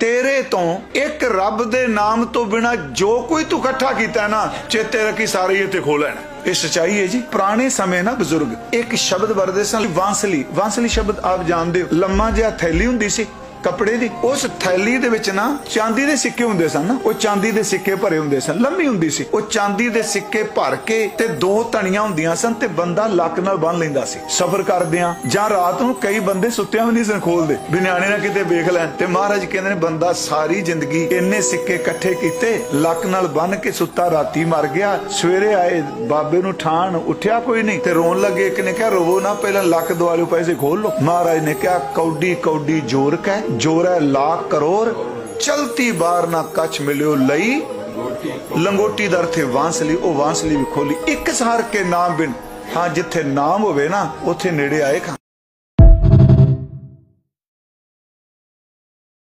ਤੇਰੇ ਤੋਂ ਇੱਕ ਰੱਬ ਦੇ ਨਾਮ ਤੋਂ ਬਿਨਾ ਜੋ ਕੋਈ ਤੂੰ ਇਕੱਠਾ ਕੀਤਾ ਨਾ, ਚੇਤੇ ਰੱਖੀ ਸਾਰੇ ਇੱਥੇ ਖੋ ਲੈਣਾ। ਇਹ ਸਚਾਈ ਹੈ ਜੀ। ਪੁਰਾਣੇ ਸਮੇਂ ਨਾ ਬਜ਼ੁਰਗ, ਇੱਕ ਸ਼ਬਦ ਵਰਦੇ ਸਨ ਵਾਂਸਲੀ। ਵਾਂਸਲੀ ਸ਼ਬਦ ਆਪ ਜਾਣਦੇ ਹੋ। ਲੰਮਾ ਜਿਹਾ ਥੈਲੀ ਹੁੰਦੀ ਸੀ। ਕੱਪੜੇ ਦੀ, ਉਸ ਥੈਲੀ ਦੇ ਵਿੱਚ ਨਾ ਚਾਂਦੀ ਦੇ ਸਿੱਕੇ ਹੁੰਦੇ ਸਨ ਉਹ ਚਾਂਦੀ ਦੇ ਸਿੱਕੇ ਭਰੇ ਹੁੰਦੇ ਸਨ, ਲੰਮੀ ਹੁੰਦੀ ਸੀ। ਉਹ ਚਾਂਦੀ ਦੇ ਸਿੱਕੇ ਭਰ ਕੇ ਤੇ ਦੋ ਧਣੀਆਂ ਹੁੰਦੀਆਂ ਸਨ ਤੇ ਬੰਦਾ ਲੱਕ ਨਾਲ ਬੰਨ ਲੈਂਦਾ ਸੀ। ਸਫ਼ਰ ਕਰਦਿਆਂ ਜਾਂ ਰਾਤ ਨੂੰ ਕਈ ਬੰਦੇ ਸੁੱਤਿਆਂ ਵੀ ਨਹੀਂ ਸਨ ਖੋਲਦੇ। ਵੀ ਨਿਆਣੇ ਨਾ ਕਿਤੇ ਵੇਖ ਲੈਣ ਤੇ ਮਹਾਰਾਜ ਕਹਿੰਦੇ ਨੇ, ਬੰਦਾ ਸਾਰੀ ਜ਼ਿੰਦਗੀ ਇੰਨੇ ਸਿੱਕੇ ਇਕੱਠੇ ਕੀਤੇ, ਲੱਕ ਨਾਲ ਬੰਨ ਕੇ ਸੁੱਤਾ, ਰਾਤੀ ਮਰ ਗਿਆ, ਸਵੇਰੇ ਆਏ, ਬਾਬੇ ਨੂੰ ਠਾਣ, ਉੱਠਿਆ ਕੋਈ ਨਹੀਂ ਤੇ ਰੋਣ ਲੱਗੇ, ਇੱਕ ਨੇ ਕਿਹਾ, ਰੋਵੋ ਨਾ, ਪਹਿਲਾਂ ਲੱਕ ਦੁਆਲਿਓ ਪੈਸੇ ਖੋਲ ਲਓ। ਮਹਾਰਾਜ ਨੇ ਕਿਹਾ ਕੌਡੀ ਕੌਡੀ ਜੋਰ ਕੈ ਜੋਰੈ ਲਾ ਕਰੋਰ ਚਲਤੀ ਬਾਰ ਨਾ ਕਛ ਮਿਲਿਓ ਲਈ। ਲੰਗੋਟੀ ਦਰ ਥੇ ਵਾਂਸਲੀ, ਉਹ ਵਾਂਸਲੀ ਵੀ ਖੋਲੀ। ਇੱਕ ਸਹਾਰ ਕੇ ਨਾਮ ਬਿਨ, ਹਾਂ, ਜਿੱਥੇ ਨਾਮ ਹੋਵੇ ਨਾ, ਉੱਥੇ ਨੇੜੇ ਆਏ ਖਾਂ।